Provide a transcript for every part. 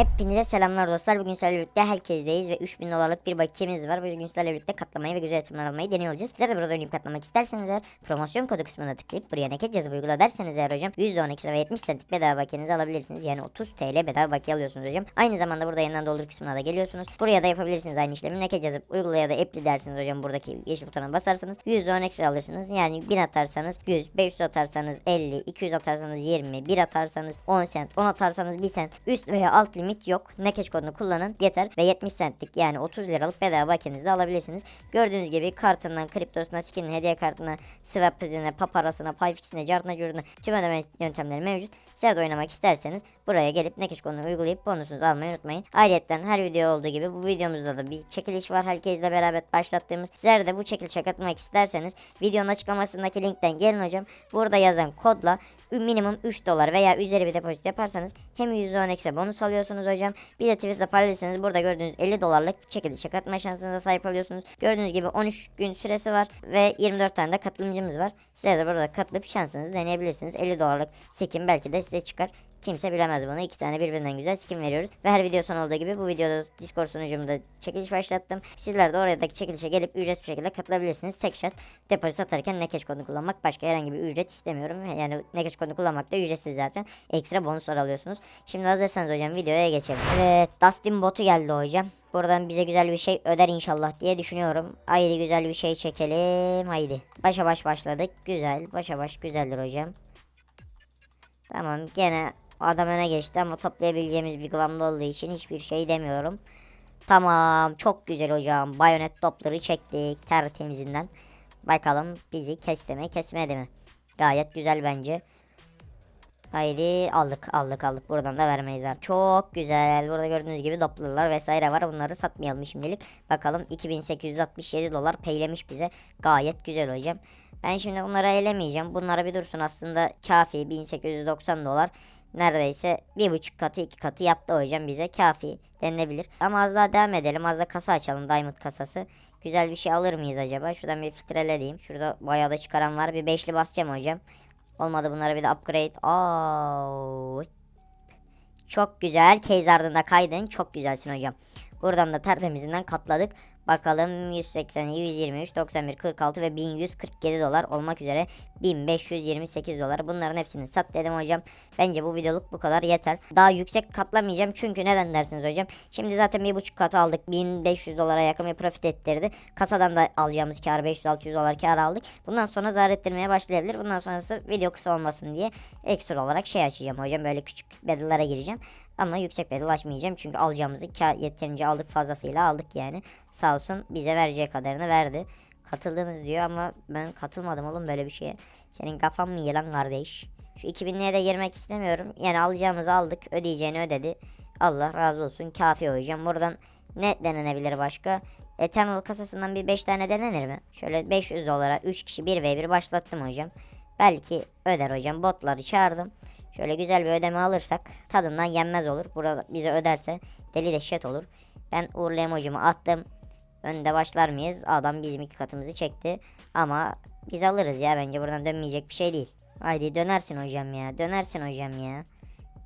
Hepinize selamlar dostlar. Bugün sizlerle birlikte herkesteyiz ve 3000 dolarlık bir bakiyemiz var. Bugün sizlerle birlikte katlamayı ve güzel yatırımlar almayı deniyor olacağız. Sizler de burada oynayıp katlamak isterseniz eğer promosyon kodu kısmına tıklayıp buraya nakit yazıp uygula derseniz eğer hocam %10 ekstra ve 70 centlik bedava bakiyenizi alabilirsiniz. Yani 30 TL bedava bakiye alıyorsunuz hocam. Aynı zamanda burada yeniden doldur kısmına da geliyorsunuz. Buraya da yapabilirsiniz aynı işlemi. Nakit yazıp uygula ya da apply dersiniz hocam. Buradaki yeşil butona basarsanız %10 ekstra alırsınız. Yani 1000 atarsanız 100, 500 atarsanız 50, 200 atarsanız 20, 1 atarsanız 10 cent, 10 atarsanız 1 cent. Üst veya alt limit yok. Naked kodunu kullanın yeter ve 70 centlik yani 30 liralık bedava bakiyenizi de alabilirsiniz. Gördüğünüz gibi kartından, kriptosuna, skinine, hediye kartına, swap pedine, paparasına, payfixine, cartına, curuna tüm ödeme yöntemleri mevcut. Sizler de oynamak isterseniz buraya gelip Naked kodunu uygulayıp bonusunuzu almayı unutmayın. Ayrıca her video olduğu gibi bu videomuzda da bir çekiliş var herkesle beraber başlattığımız. Sizler de bu çekilişe katılmak isterseniz videonun açıklamasındaki linkten gelin hocam. Burada yazan kodla minimum 3 dolar veya üzeri bir depozit yaparsanız hem %10 ekstra bonus alıyorsunuz hocam. Bir de Twitter'da paylaşırsanız burada gördüğünüz 50 dolarlık çekilişe katılma şansınıza sahip oluyorsunuz. Gördüğünüz gibi 13 gün süresi var ve 24 tane de katılımcımız var. Sizler de burada katılıp şansınızı deneyebilirsiniz. 50 dolarlık skin belki de size çıkar. Kimse bilemez bunu. İki tane birbirinden güzel skin veriyoruz. Ve her video sonu olduğu gibi bu videoda Discord sunucumda çekiliş başlattım. Sizler de oradaki çekilişe gelip ücretsiz bir şekilde katılabilirsiniz. Tek şart depozit atarken Nekeş kodunu kullanmak. Başka herhangi bir ücret istemiyorum. Yani Nekeş kodunu kullanmak da ücretsiz zaten. Ekstra bonuslar alıyorsunuz. Şimdi hazırsanız hocam videoya geçelim. Evet Dustin botu geldi hocam. Buradan bize güzel bir şey öder inşallah diye düşünüyorum. Haydi güzel bir şey çekelim. Haydi. Başa baş başladık. Güzel. Başa baş güzeldir hocam. Tamam gene adam öne geçti ama toplayabileceğimiz bir kıvamda olduğu için hiçbir şey demiyorum. Tamam çok güzel hocam. Bayonet topları çektik tertemizinden. Bakalım bizi kesti mi kesmedi mi? Gayet güzel bence. Haydi aldık aldık aldık buradan da vermeyiz artık. Çok güzel. Burada gördüğünüz gibi dopplerlar vesaire var. Bunları satmayalım şimdilik. Bakalım 2867 dolar peylemiş bize. Gayet güzel hocam. Ben şimdi bunları elemeyeceğim. Bunlara bir dursun aslında kafi 1890 dolar. Neredeyse bir buçuk katı iki katı yaptı hocam bize kafi denilebilir. Ama az daha devam edelim. Az da kasa açalım diamond kasası. Güzel bir şey alır mıyız acaba? Şuradan bir filtreleyeyim. Şurada bayağı da çıkaran var. Bir beşli basacağım hocam. Olmadı bunlara bir de upgrade. Aa, çok güzel. Case ardında kaydın. Çok güzelsin hocam. Buradan da tertemizinden katladık. Bakalım 180, 123, 91, 46 ve 1147 dolar olmak üzere 1528 dolar. Bunların hepsini sat dedim hocam. Bence bu videoluk bu kadar yeter. Daha yüksek katlamayacağım çünkü neden dersiniz hocam. Şimdi zaten bir buçuk katı aldık. 1500 dolara yakın bir profit ettirdi. Kasadan da alacağımız kar 500-600 dolar kar aldık. Bundan sonra zarar ettirmeye başlayabilir. Bundan sonrası video kısa olmasın diye ekstra olarak şey açacağım hocam. Böyle küçük bedellara gireceğim. Ama yüksek bedel açmayacağım. Çünkü alacağımızı yeterince aldık fazlasıyla aldık yani. Sağ olsun bize vereceği kadarını verdi. Katıldınız diyor ama ben katılmadım oğlum böyle bir şeye. Senin kafan mı yılan kardeş? Şu 2000'liğe de girmek istemiyorum. Yani alacağımızı aldık. Ödeyeceğini ödedi. Allah razı olsun. Kafi hocam. Buradan ne denenebilir başka? Eternal kasasından bir 5 tane denenir mi? Şöyle 500 dolara 3 kişi 1v1 başlattım hocam. Belki öder hocam. Botları çağırdım. Şöyle güzel bir ödeme alırsak tadından yenmez olur. Burada bize öderse deli dehşet olur. Ben uğurlu emoji'mi attım. Önde başlar mıyız? Adam bizim iki katımızı çekti. Ama biz alırız ya bence buradan dönmeyecek bir şey değil. Haydi dönersin hocam ya. Dönersin hocam ya.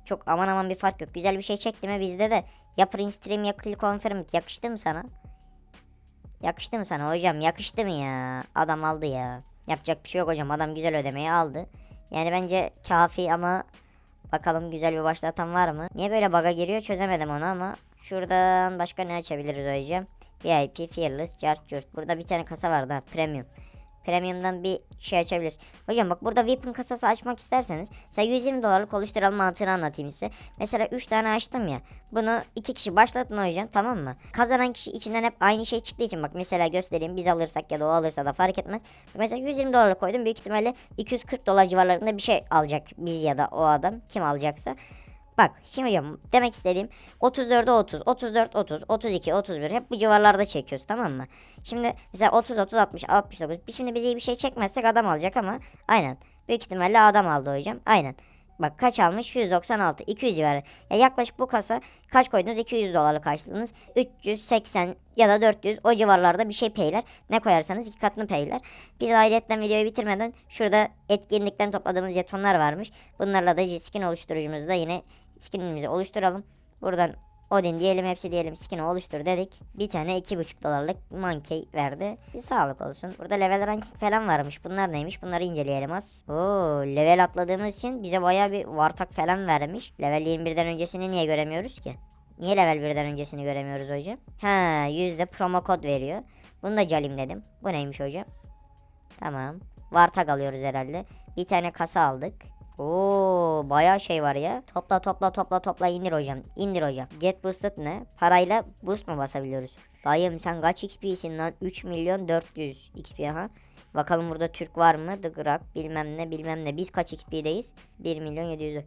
Çok aman aman bir fark yok. Güzel bir şey çekti mi bizde de. Ya print stream ya click confirm it. Yakıştı mı sana? Yakıştı mı sana hocam? Yakıştı mı ya? Adam aldı ya. Yapacak bir şey yok hocam. Adam güzel ödemeyi aldı. Yani bence kafi ama bakalım güzel bir başlatan var mı? Niye böyle baga giriyor çözemedim onu ama. Şuradan başka ne açabiliriz hocam? VIP, Fearless, Chart, Chart. Burada bir tane kasa vardı ha, Premium. Premium'dan bir şey açabiliriz. Hocam bak burada Weapon kasası açmak isterseniz sen 120 dolarlık oluşturalım mantığını anlatayım size. Mesela 3 tane açtım ya. Bunu 2 kişi başlatın hocam tamam mı? Kazanan kişi içinden hep aynı şey çıktığı için bak mesela göstereyim biz alırsak ya da o alırsa da fark etmez. Mesela 120 dolarlık koydum büyük ihtimalle 240 dolar civarlarında bir şey alacak biz ya da o adam kim alacaksa. Bak şimdi hocam demek istediğim 34'e 30, 34, 30, 32, 31 hep bu civarlarda çekiyoruz tamam mı? Şimdi mesela 30, 30, 60, 69 biz şimdi biz iyi bir şey çekmezsek adam alacak ama aynen. Büyük ihtimalle adam aldı hocam aynen. Bak kaç almış? 196, 200 civarı. Ya yaklaşık bu kasa kaç koydunuz? 200 dolarlık karşıladınız. 380 ya da 400 o civarlarda bir şey peyler. Ne koyarsanız iki katını peyler. Bir de ayrıyetten videoyu bitirmeden şurada etkinlikten topladığımız jetonlar varmış. Bunlarla da skin oluşturucumuzu da yine skinimizi oluşturalım. Buradan Odin diyelim hepsi diyelim skin'i oluştur dedik. Bir tane 2,5 dolarlık monkey verdi. Bir sağlık olsun. Burada level ranking falan varmış. Bunlar neymiş? Bunları inceleyelim az. Oo, level atladığımız için bize bayağı bir vartak falan vermiş. Level 21'den öncesini niye göremiyoruz ki? Niye level 1'den öncesini göremiyoruz hocam? Ha yüzde promo kod veriyor. Bunu da calim dedim. Bu neymiş hocam? Tamam. Vartag alıyoruz herhalde. Bir tane kasa aldık. Oo bayağı şey var ya. Topla topla topla topla indir hocam. İndir hocam. Get boosted ne? Parayla boost mu basabiliyoruz? Dayım sen kaç XP'sin lan? 3 milyon 400 XP ha. Bakalım burada Türk var mı? The Grak bilmem ne bilmem ne. Biz kaç XP'deyiz? 1 milyon 700.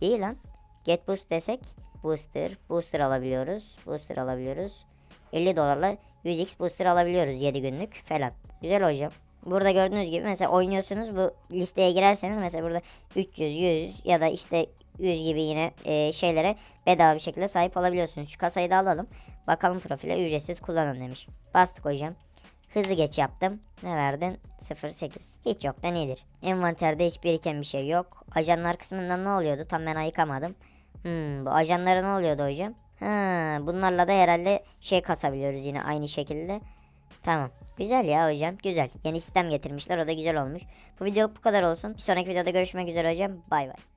İyi lan. Get boost desek. Booster. Booster alabiliyoruz. Booster alabiliyoruz. 50 dolarla 100x booster alabiliyoruz 7 günlük falan. Güzel hocam. Burada gördüğünüz gibi mesela oynuyorsunuz bu listeye girerseniz mesela burada 300, 100 ya da işte 100 gibi yine e, şeylere bedava bir şekilde sahip olabiliyorsunuz. Şu kasayı da alalım. Bakalım profile ücretsiz kullanın demiş. Bastık hocam. Hızlı geç yaptım. Ne verdin? 08. Hiç yoktan iyidir. Envanterde hiç biriken bir şey yok. Ajanlar kısmından ne oluyordu? Tam ben ayıkamadım. Hmm, bu ajanlara ne oluyordu hocam? Ha, bunlarla da herhalde şey kasabiliyoruz yine aynı şekilde. Tamam. Güzel ya hocam. Güzel. Yeni sistem getirmişler. O da güzel olmuş. Bu video bu kadar olsun. Bir sonraki videoda görüşmek üzere hocam. Bay bay.